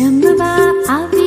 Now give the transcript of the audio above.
जन्मवा आवे